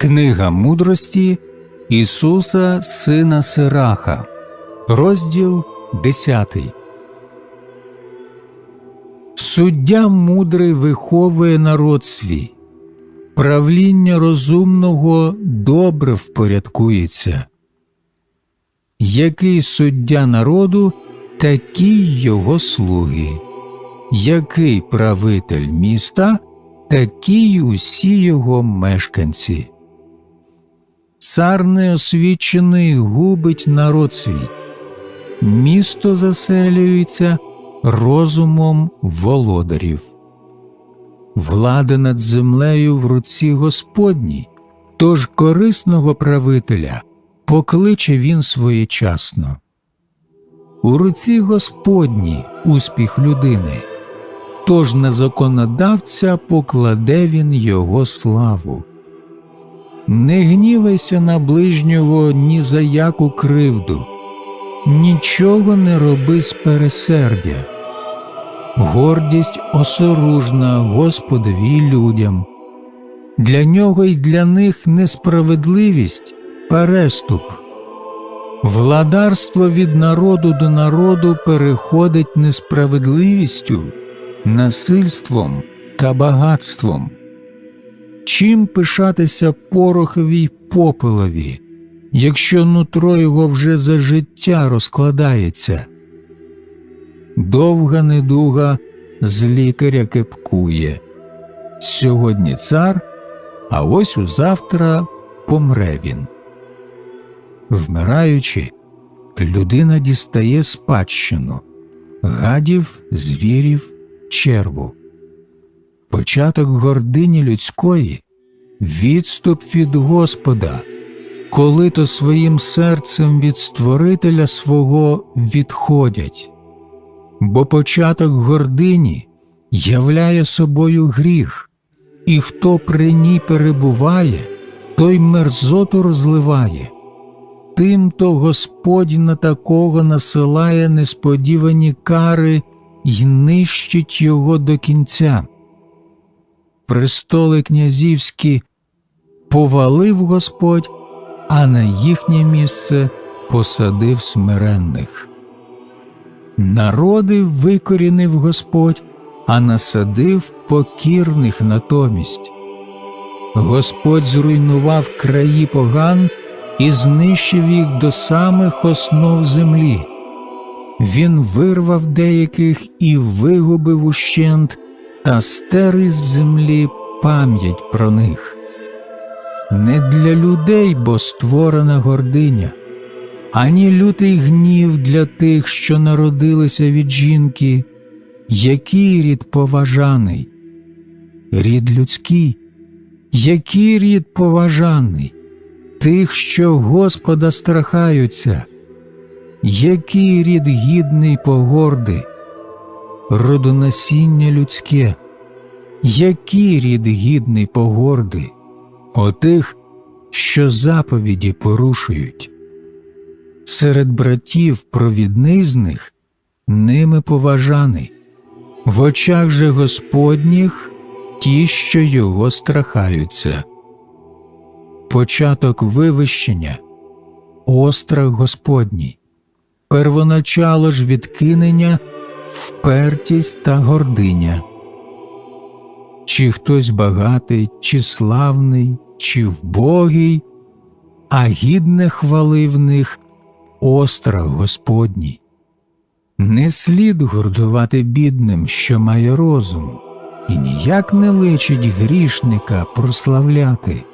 Книга мудрості Ісуса Сина Сираха, розділ 10. Суддя мудрий виховує народ свій, правління розумного добре впорядкується. Який суддя народу, такі його слуги, який правитель міста, такі й усі його мешканці. Цар неосвічений губить народ свій, місто заселюється розумом володарів. Влада над землею в руці Господній, тож корисного правителя покличе він своєчасно. У руці Господній успіх людини, тож на законодавця покладе він його славу. Не гнівайся на ближнього ні за яку кривду, нічого не роби з пересердя. Гордість осоружна Господові й людям. Для нього й для них несправедливість переступ. Владарство від народу до народу переходить несправедливістю, насильством та багатством. Чим пишатися порохові й попелові, якщо нутро його вже за життя розкладається? Довга недуга з лікаря кепкує. Сьогодні цар, а ось узавтра помре він. Вмираючи, людина дістає спадщину гадів, звірів, черву. Початок гордині людської відступ від Господа, коли то своїм серцем від Створителя свого відходять, бо початок гордині являє собою гріх, і хто при ній перебуває, той мерзоту розливає. Тим то Господь на такого насилає несподівані кари й нищить його до кінця. Престоли князівські повалив Господь, а на їхнє місце посадив смиренних. Народи викорінив Господь, а насадив покірних натомість. Господь зруйнував краї поган і знищив їх до самих основ землі. Він вирвав деяких і вигубив ущент, та стер із землі пам'ять про них. Не для людей бо створена гординя, ані лютий гнів для тих, що народилися від жінки, який рід поважаний, рід людський, який рід поважаний, тих, що Господа страхаються, який рід гідний погорди, родонасіння людське, який рід гідний погорди, отих, що заповіді порушують. Серед братів провідний ними поважаний, в очах же Господніх ті, що його страхаються. Початок вивищення, острах Господній, первоначало ж відкинення, впертість та гординя. Чи хтось багатий, чи славний, чи вбогий, а гідне хвали в них острах Господній. Не слід гордувати бідним, що має розум, і ніяк не личить грішника прославляти.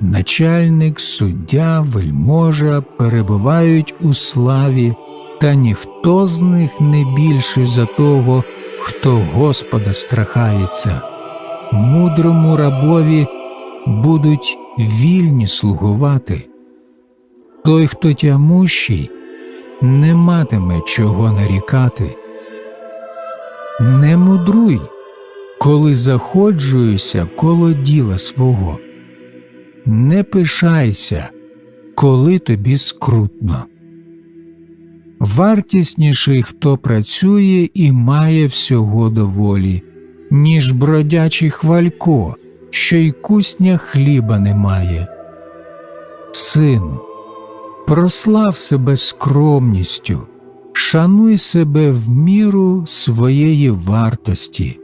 Начальник, суддя, вельможа перебувають у славі, та ніхто з них не більший за того, хто Господа страхається. Мудрому рабові будуть вільні слугувати. Той, хто тямущий, не матиме чого нарікати. Не мудруй, коли заходжуєшся коло діла свого. Не пишайся, коли тобі скрутно. Вартісніший, хто працює і має всього доволі, ніж бродячий хвалько, що й кусня хліба немає. Сину, прослав себе скромністю, шануй себе в міру своєї вартості.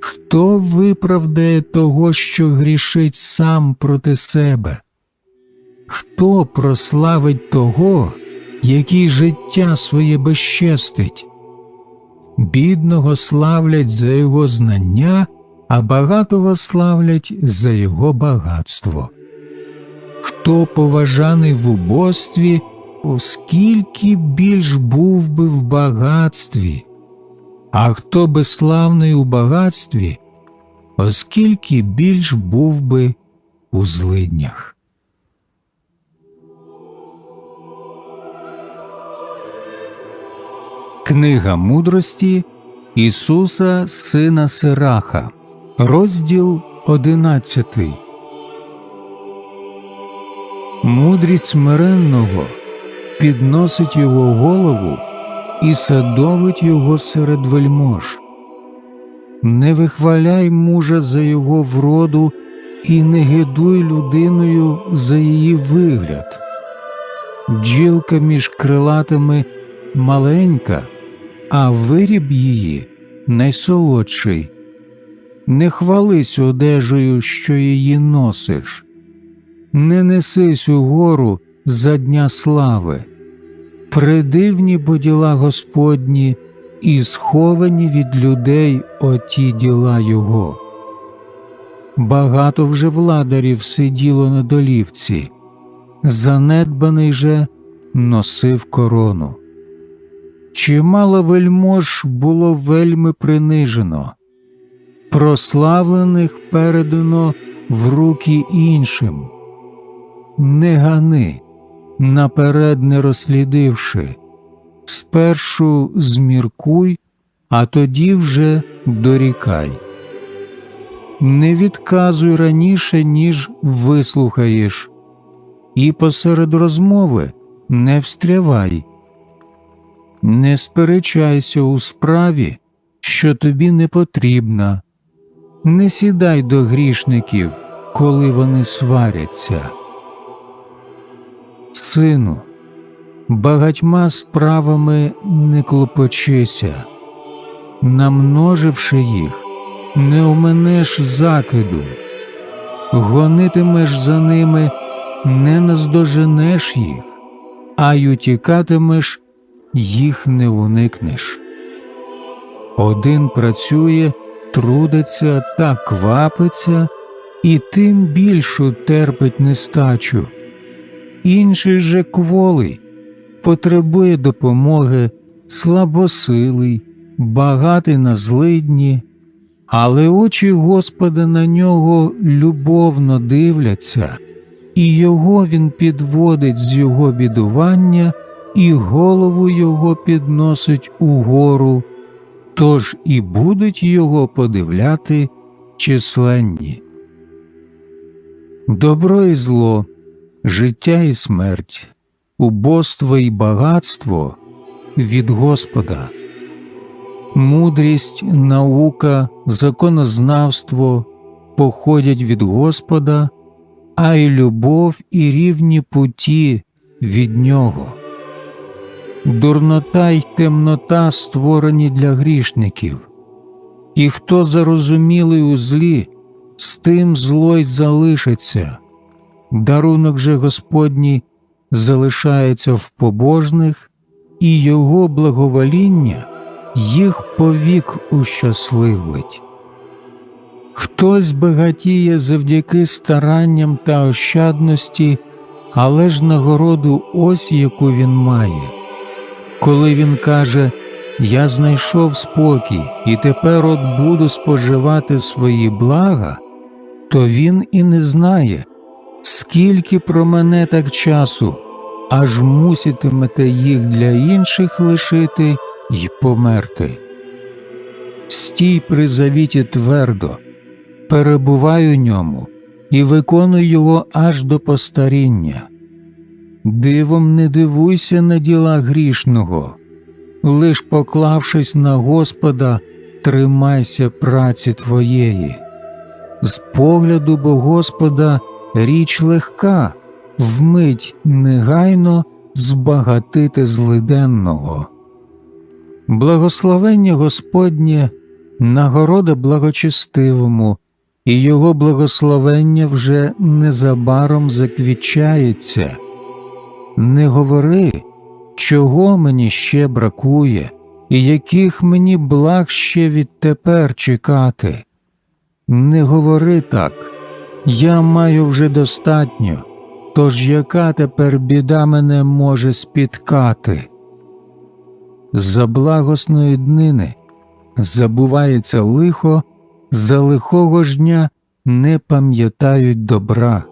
Хто виправдає того, що грішить сам проти себе? Хто прославить того, який життя своє безчестить? Бідного славлять за його знання, а багатого славлять за його багатство. Хто поважаний в убостві, оскільки більш був би в багатстві, а хто безславний у багатстві, оскільки більш був би у злиднях. Книга мудрості Ісуса Сина Сираха, розділ одинадцятий. Мудрість смиренного підносить його голову і садовить його серед вельмож. Не вихваляй мужа за його вроду і не гидуй людиною за її вигляд. Бджілка між крилатими маленька, а виріб її найсолодший. Не хвались одежею, що її носиш, не несись угору за дня слави, придивні бо діла Господні і сховані від людей оті діла Його. Багато вже владарів сиділо на долівці, занедбаний же носив корону. Чимало вельмож було вельми принижено, прославлених передано в руки іншим. Не гани, наперед не розслідивши, спершу зміркуй, а тоді вже дорікай. Не відказуй раніше, ніж вислухаєш, і посеред розмови не встрявай. Не сперечайся у справі, що тобі не потрібна, не сідай до грішників, коли вони сваряться. Сину, багатьма справами не клопочися, намноживши їх, не оминеш закиду, гонитимеш за ними, не наздоженеш їх, а й утікатимеш їх не уникнеш. Один працює, трудиться та квапиться, і тим більшу терпить нестачу, інший же кволий, потребує допомоги, слабосилий, багатий на злидні, але очі Господа на нього любовно дивляться, і його він підводить з його бідування і голову його підносить угору, тож і будуть його подивляти численні. Добро і зло, життя і смерть, убоство і багатство від Господа, мудрість, наука, законознавство походять від Господа, а й любов і рівні путі від Нього дурнота й темнота створені для грішників, і хто зарозумілий у злі, з тим зло й залишиться, дарунок же Господній залишається в побожних, і його благовоління їх повік ущасливить. Хтось багатіє завдяки старанням та ощадності, але ж нагороду ось яку він має. Коли він каже Я знайшов спокій і тепер от буду споживати свої блага, то він і не знає, скільки про мене так часу, аж муситимете їх для інших лишити й померти. Стій при завіті твердо, перебувай у ньому і виконуй його аж до постаріння. Дивом не дивуйся на діла грішного, лиш поклавшись на Господа, тримайся праці твоєї. З погляду бо Господа річ легка, вмить негайно збагатити злиденного. Благословення Господнє нагорода благочестивому, і його благословення вже незабаром заквічається. Не говори, чого мені ще бракує, і яких мені благ ще відтепер чекати. Не говори так, я маю вже достатньо, тож яка тепер біда мене може спіткати? За благосної днини забувається лихо, за лихого ж дня не пам'ятають добра,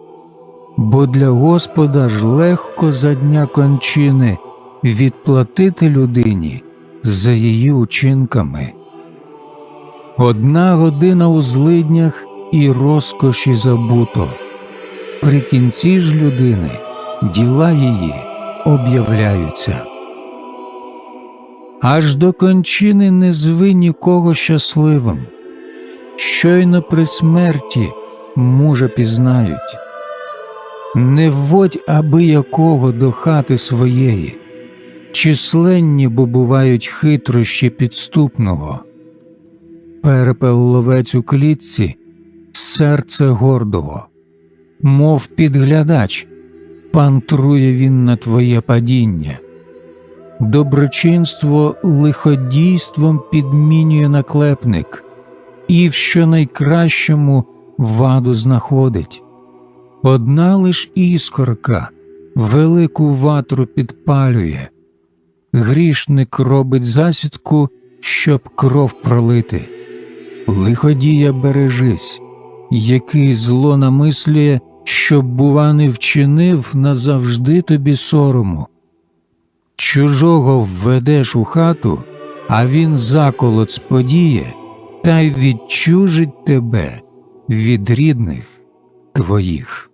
бо для Господа ж легко за дня кончини відплатити людині за її учинками. Одна година у злиднях і розкоші забуто. При кінці ж людини діла її об'являються. Аж до кончини не зви нікого щасливим. Щойно при смерті мужа пізнають. Не вводь аби якого до хати своєї, численні бо бувають хитрощі підступного. Перепел ловець у клітці, серце гордого, мов підглядач, пантрує він на твоє падіння. Доброчинство лиходійством підмінює наклепник, і в щонайкращому ваду знаходить. Одна лиш іскорка велику ватру підпалює, грішник робить засідку, щоб кров пролити. Лиходія бережись, який зло намислює, щоб, бува, не вчинив назавжди тобі сорому. Чужого введеш у хату, а він заколот сподіє, та й відчужить тебе від рідних твоїх.